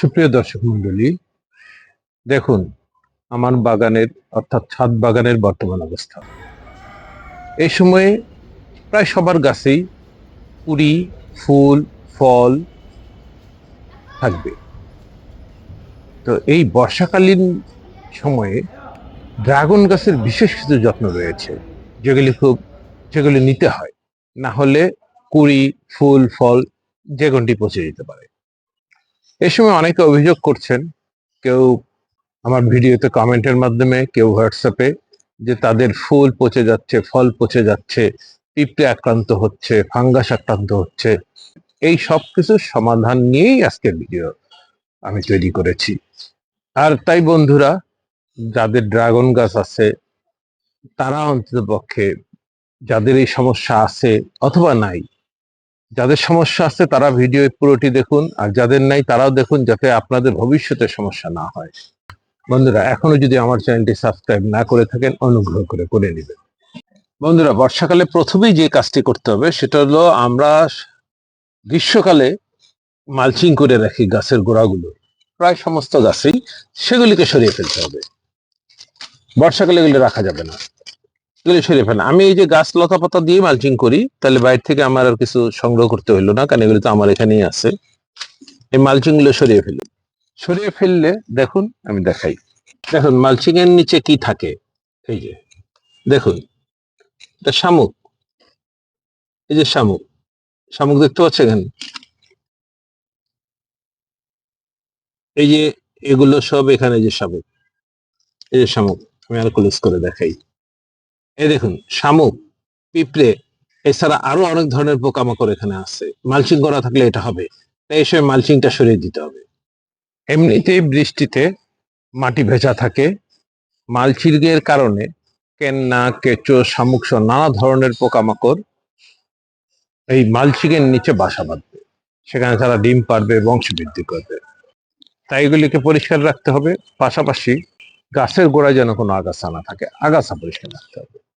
সুপ্রিয় দর্শক মন্ডলী দেখুন আমার বাগানের অর্থাৎ ছাদ বাগানের বর্তমান অবস্থা। এই সময়ে প্রায় সবার গাছেই কুড়ি ফুল, ফল থাকবে। তো এই বর্ষাকালীন সময়ে ড্রাগন গাছের বিশেষ কিছু যত্ন রয়েছে, যেগুলি খুব, যেগুলি নিতে হয়। না হলে কুড়ি ফুল, ফল যে কোনটি পচে যেতে পারে। এ সময় অনেকে অভিযোগ করছেন, কেউ আমার ভিডিওতে কমেন্টের মাধ্যমে, কেউ হোয়াটসঅ্যাপে, যে তাদের ফুল পচে যাচ্ছে, ফল পচে যাচ্ছে, পিঁপড়ে আক্রান্ত হচ্ছে, ফাঙ্গাস আক্রান্ত হচ্ছে। এই সব কিছুর সমাধান নিয়েই আজকের ভিডিও আমি তৈরি করেছি। আর তাই বন্ধুরা, যাদের ড্রাগন গাছ আছে, তারা অন্তত পক্ষে যাদের এই সমস্যা আছে অথবা নাই যাদের সমস্যা আছে তারা ভিডিও পুরোটি দেখুন, আর যাদের নাই তারাও দেখুন যাতে আপনাদের ভবিষ্যতে সমস্যা না হয়। বন্ধুরা, এখনও যদি আমার চ্যানেলটি সাবস্ক্রাইব না করে থাকেন, অনুগ্রহ করে করে নেবেন। বন্ধুরা, বর্ষাকালে প্রথমেই যে কাজটি করতে হবে সেটা হলো আমরা গ্রীষ্মকালে মালচিং করে রাখি গাছের গোড়াগুলো। প্রায় সমস্ত গাছেই সেগুলিকে সরিয়ে ফেলতে হবে। বর্ষাকালে এগুলো রাখা যাবে না। আমি এই যে গাছ লতা পাতা দিয়ে মালচিং করি, তাহলে বাইরে থেকে আমার আর কিছু সংগ্রহ করতে হইল না, কারণ এগুলো তো আমার এখানেই আছে। এই মালচিংগুলো সরিয়ে ফেলি। সরিয়ে ফেললে, দেখুন, আমি দেখাই। দেখুন মালচিং এর নিচে কি থাকে? এই যে, দেখুন, এটা শামুক। এই যে শামুক শামুক দেখতে পাচ্ছেন এখানে? এই যে, এগুলো সব এখানে যে শামুক, এই যে শামুক, আমি আর ক্লোজ করে দেখাই। এই দেখুন, শামুক, পিঁপড়ে, এছাড়া আরও অনেক ধরনের পোকামাকড় এখানে আছে। মালচিং করা থাকলে এটা হবে। তাই সময় মালচিংটা সরিয়ে দিতে হবে। এমনিতেই বৃষ্টিতে মাটি ভেজা থাকে। মালচিংয়ের কারণে কেন্না, কেঁচো, শামুক সহ নানা ধরনের পোকামাকড় এই মালচিং এর নিচে বাসা বাঁধবে। সেখানে তারা ডিম পারবে বংশ বৃদ্ধি করবে। তাই এগুলিকে পরিষ্কার রাখতে হবে। পাশাপাশি গাছের গোড়ায় যেন কোনো আগাছা না থাকে, আগাছা পরিষ্কার রাখতে হবে।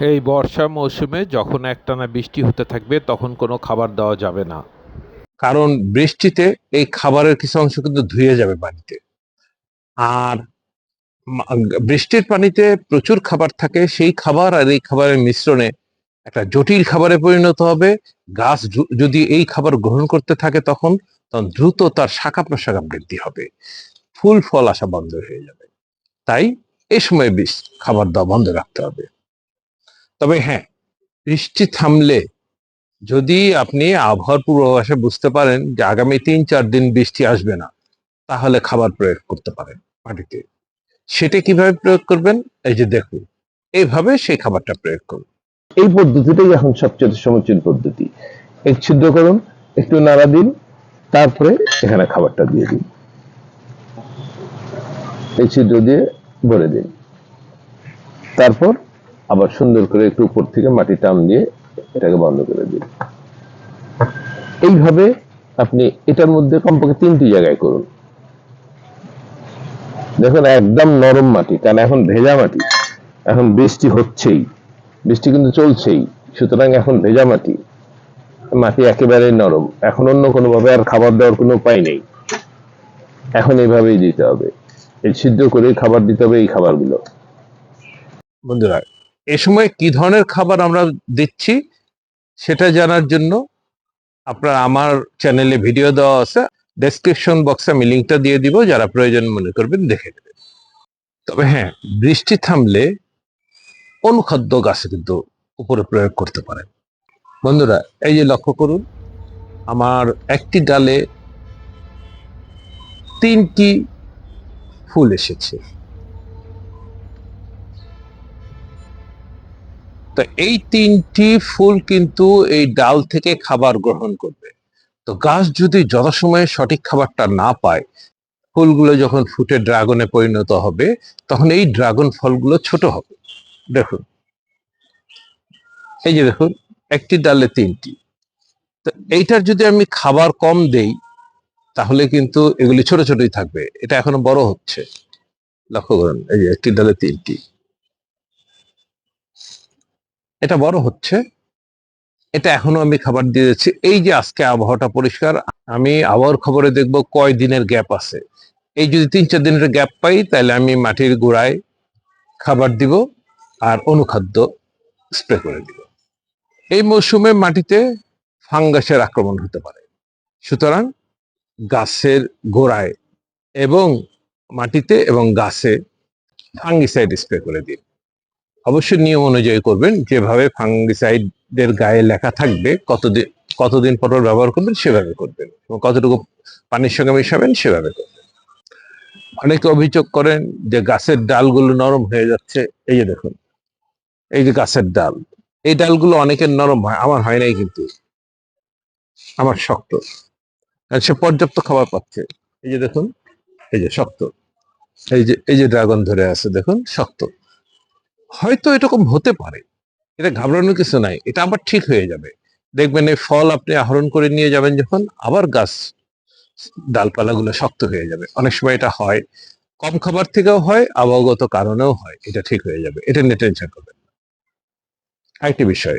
এই বর্ষা মৌসুমে যখন একটানা বৃষ্টি হতে থাকবে, তখন কোনো খাবার দেওয়া যাবে না। কারণ বৃষ্টিতে এই খাবারের কিছু অংশ কিন্তু ধুয়ে যাবে পানিতে। আর বৃষ্টির পানিতে প্রচুর খাবার থাকে, সেই খাবার আর এই খাবারের মিশ্রণে একটা জটিল খাবারে পরিণত হবে। গাছ যদি এই খাবার গ্রহণ করতে থাকে তখন তখন দ্রুত তার শাখা প্রশাখা বৃদ্ধি হবে। ফুল ফল আসা বন্ধ হয়ে যাবে। তাই এই সময় খাবার দাওয়া বন্ধ রাখতে হবে। তবে হ্যাঁ বৃষ্টি থামলে যদি আপনি আবহাওয়ার পূর্বাভাসে বুঝতে পারেন যে আগামী তিন চার দিন বৃষ্টি আসবে না, তাহলে খাবার প্রয়োগ করতে পারেন মাটিতে। সেটা কীভাবে প্রয়োগ করবেন? এই যে দেখুন, এইভাবে সেই খাবারটা প্রয়োগ করুন। এই পদ্ধতিটাই এখন সবচেয়ে সমীচীন পদ্ধতি। এক ছিদ্র করুন, একটু নাড়া দিন, তারপরে এখানে খাবারটা দিয়ে দিন। এই ছিদ্র দিয়ে ভরে দিন। তারপর আবার সুন্দর করে একটু উপর থেকে মাটি টান দিয়ে এটাকে বন্ধ করে দিন। এইভাবে আপনি এটার মধ্যে কমপক্ষে তিনটি জায়গায় করুন। দেখুন, একদম নরম মাটি, কারণ এখন ভেজা মাটি, এখন বৃষ্টি হচ্ছেই, বৃষ্টি কিন্তু চলছেই, সুতরাং এখন ভেজা মাটি মাটি একেবারেই নরম। এখন অন্য কোনোভাবে আর খাবার দেওয়ার কোনো উপায় নেই। এখন এইভাবেই দিতে হবে। এই সিদ্ধ করে খাবার দিতে হবে এই খাবারগুলো। বন্ধুরা এ সময় কি ধরনের খাবার আমরা দিচ্ছি সেটা জানার জন্য আপনারা আমার চ্যানেলে ভিডিও দেওয়া আছে। ডেসক্রিপশন বক্সে আমি লিঙ্কটা দিয়ে দিব, যারা প্রয়োজন মনে করবেন দেখে নেবেন। তবে হ্যাঁ বৃষ্টি থামলে অনুখাদ্য গাছে কিন্তু উপরে প্রয়োগ করতে পারেন। বন্ধুরা, এই যে লক্ষ্য করুন, আমার একটি ডালে তিনটি ফুল এসেছে। তো এই তিনটি ফুল কিন্তু এই ডাল থেকে খাবার গ্রহণ করবে। তো গাছ যদি যথাসময়ে সঠিক খাবারটা না পায়, ফুলগুলো যখন ফুটে ড্রাগনে পরিণত হবে, তখন এই ড্রাগন ফলগুলো ছোট হবে। দেখুন। এই যে দেখুন, একটি ডালে তিনটি। তো এইটার যদি আমি খাবার কম দেই, তাহলে কিন্তু এগুলি ছোট ছোটই থাকবে। এটা এখনও বড় হচ্ছে। লক্ষ্য করুন, এই যে একটি ডালে তিনটি। এটা বড় হচ্ছে। এটা এখনও আমি খাবার দিয়ে যাচ্ছি এই যে আজকে আবহাওয়াটা পরিষ্কার, আমি আবহাওয়ার খবরে দেখব কয় দিনের গ্যাপ আছে। এই যদি তিন চার দিনের গ্যাপ পাই, তাহলে আমি মাটির গোড়ায় খাবার দিব আর অনুখাদ্য স্প্রে করে দিব। এই মৌসুমে মাটিতে ফাঙ্গাসের আক্রমণ হতে পারে। সুতরাং গাছের গোড়ায় এবং মাটিতে এবং গাছে ফাঙ্গিসাইড স্প্রে করে দিন। অবশ্যই নিয়ম অনুযায়ী করবেন, যেভাবে ফাঙ্গিসাইডের গায়ে লেখা থাকবে কতদিন কতদিন পর ব্যবহার করবেন, সেভাবে করবেন। এবং কতটুকু পানির সঙ্গে মেশাবেন, সেভাবে করবেন। অনেকে অভিযোগ করেন যে গাছের ডালগুলো নরম হয়ে যাচ্ছে, এই যে দেখুন, এই যে গাছের ডাল, এই ডালগুলো অনেকের নরম হয়, আমার হয় নাই কিন্তু। আমার শক্ত। সে পর্যাপ্ত খাবার পাচ্ছে। এই যে দেখুন, এই যে শক্ত। এই যে এই যে ড্রাগন ধরে আছে, দেখুন, শক্ত। হয়তো এরকম হতে পারে। এটা ঘাবড়ানোর কিছু নাই। এটা আবার ঠিক হয়ে যাবে। দেখবেন এই ফল আপনি আহরণ করে নিয়ে যাবেন যখন, আবার গাছ, ডালপালাগুলো শক্ত হয়ে যাবে। অনেক সময় এটা হয়, কম খাবার থেকেও হয়, আবহাওয়াগত কারণেও হয়। এটা ঠিক হয়ে যাবে। এটা নিয়ে টেনশন করবেন। আরেকটি বিষয়,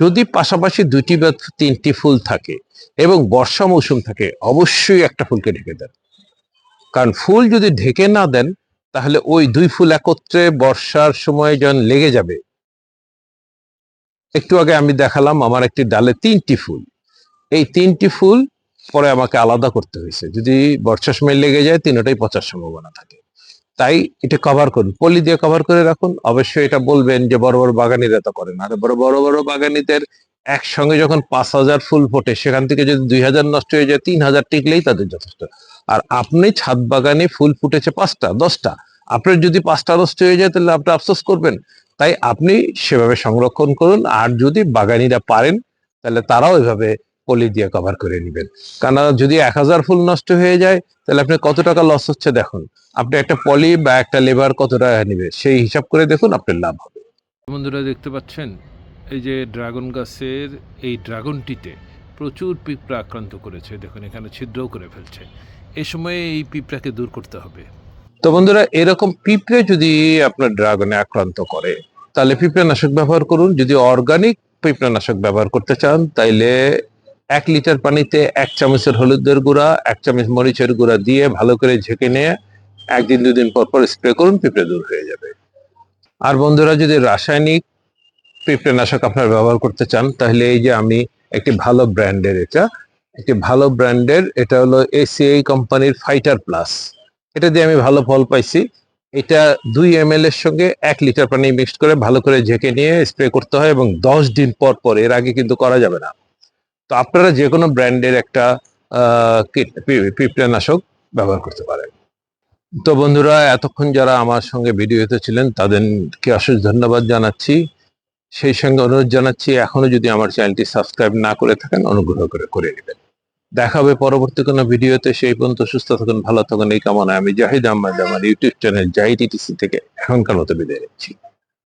যদি পাশাপাশি দুটি বা তিনটি ফুল থাকে এবং বর্ষা মৌসুম থাকে, অবশ্যই একটা ফুলকে ঢেকে দেন। কারণ ফুল যদি ঢেকে না দেন তাহলে ওই দুই ফুল একত্রে বর্ষার সময় যখন লেগে যাবে। একটু আগে আমি দেখালাম আমার একটি ডালে তিনটি ফুল। এই তিনটি ফুল পরে আমাকে আলাদা করতে হয়েছে। যদি বর্ষার সময় লেগে যায়, তিনটাই পচার সম্ভাবনা থাকে। তাই এটা কভার করুন। পলি দিয়ে কভার করে রাখুন। অবশ্যই এটা বলবেন যে বড় বড় বাগানিরা তো করেন আর বড় বড় বড় বাগানিদের একসঙ্গে যখন পাঁচ হাজার ফুল ফোটে, সেখান থেকে যদি দুই হাজার নষ্ট হয়ে যায়, তিন হাজার টিকলেই তাদের যথেষ্ট। আর আপনি ছাদ বাগানে ফুল ফুটেছে পাঁচটা, দশটা। আপনার যদি পাঁচটা নষ্ট হয়ে যায়, তাহলে আপনি আফসোস করবেন। তাই আপনি সেভাবে সংরক্ষণ করুন, আর যদি বাগানিরা পারেন, তাহলে তারাও এভাবে পলি দিয়ে কভার করে নেবেন। কারণ যদি এক হাজার ফুল নষ্ট হয়ে যায়, তাহলে আপনি কত টাকা লস হচ্ছে দেখুন। আপনি একটা পলি বা একটা লেবার কত টাকা নেবে, সেই হিসাব করে দেখুন, আপনার লাভ হবে। বন্ধুরা, দেখতে পাচ্ছেন? এই যে ড্রাগন গাছের এই ড্রাগনটিতে প্রচুর পিঁপড়া আক্রান্ত করেছে। দেখুন, এখানে ছিদ্রও করে ফেলছে। এ সময়ে এই পিঁপড়াকে দূর করতে হবে। তো বন্ধুরা, এরকম পিঁপড়ে যদি আপনার ড্রাগনে আক্রান্ত করে, তাহলে পিঁপড়ানাশক ব্যবহার করুন। যদি অর্গানিক পিঁপড়ানাশক ব্যবহার করতে চান, তাইলে এক লিটার পানিতে এক চামচের হলুদের গুঁড়া, এক চামচ মরিচের গুঁড়া দিয়ে ভালো করে ঝেঁকে নিয়ে একদিন দুদিন পর পর স্প্রে করুন, পিঁপড়ে দূর হয়ে যাবে। আর বন্ধুরা, যদি রাসায়নিক পিঁপড়ানাশক আপনারা ব্যবহার করতে চান, তাহলে এই যে আমি একটি ভালো ব্র্যান্ডের এটা, একটি ভালো ব্র্যান্ডের এটা হলো এসিআই কোম্পানির ফাইটার প্লাস এটা দিয়ে আমি ভালো ফল পাইছি। এটা দুই এম এর সঙ্গে এক লিটার পানি মিক্সড করে ভালো করে ঝেঁকে নিয়ে স্প্রে করতে হয় এবং দশ দিন পর পর এর আগে কিন্তু করা যাবে না। তো আপনারা যে কোনো ব্র্যান্ডের একটা পিঁপড়ানাশক ব্যবহার করতে পারেন। তো বন্ধুরা, এতক্ষণ যারা আমার সঙ্গে ভিডিওতে ছিলেন, তাদেরকে অশেষ ধন্যবাদ জানাচ্ছি। সেই সঙ্গে অনুরোধ জানাচ্ছি, এখনও যদি আমার চ্যানেলটি সাবস্ক্রাইব না করে থাকেন, অনুগ্রহ করে করে নেবেন। দেখা হবে পরবর্তী কোনো ভিডিওতে, সেই পর্যন্ত সুস্থ থাকুন, ভালো থাকুন, এই কামনায় আমি জাহিদ আহমেদ, আমার ইউটিউব চ্যানেল জাহিদ ইটিসি থেকে এখনকার মতো বিদায় নিচ্ছি।